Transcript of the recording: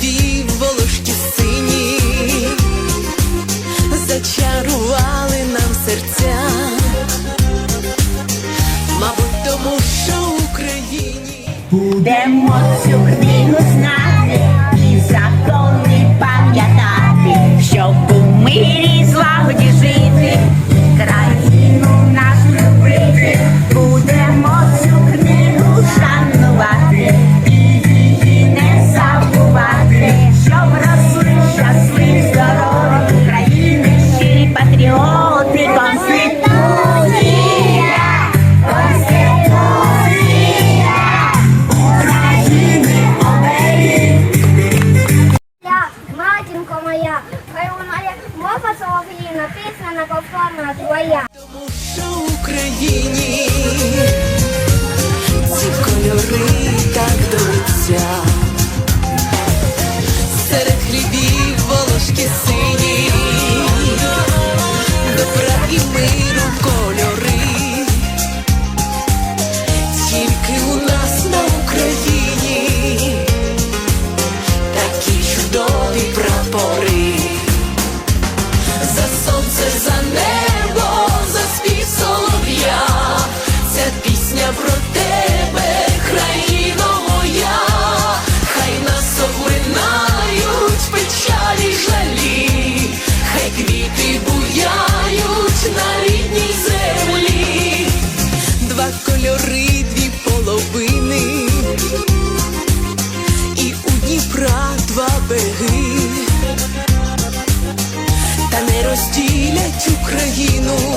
диві волошки сині, зачарували нам серця, мабуть, тому що в Україні будемо цю. написана повторна твоя. Тому що в Україні ці кольори. Береги, та не розділять Україну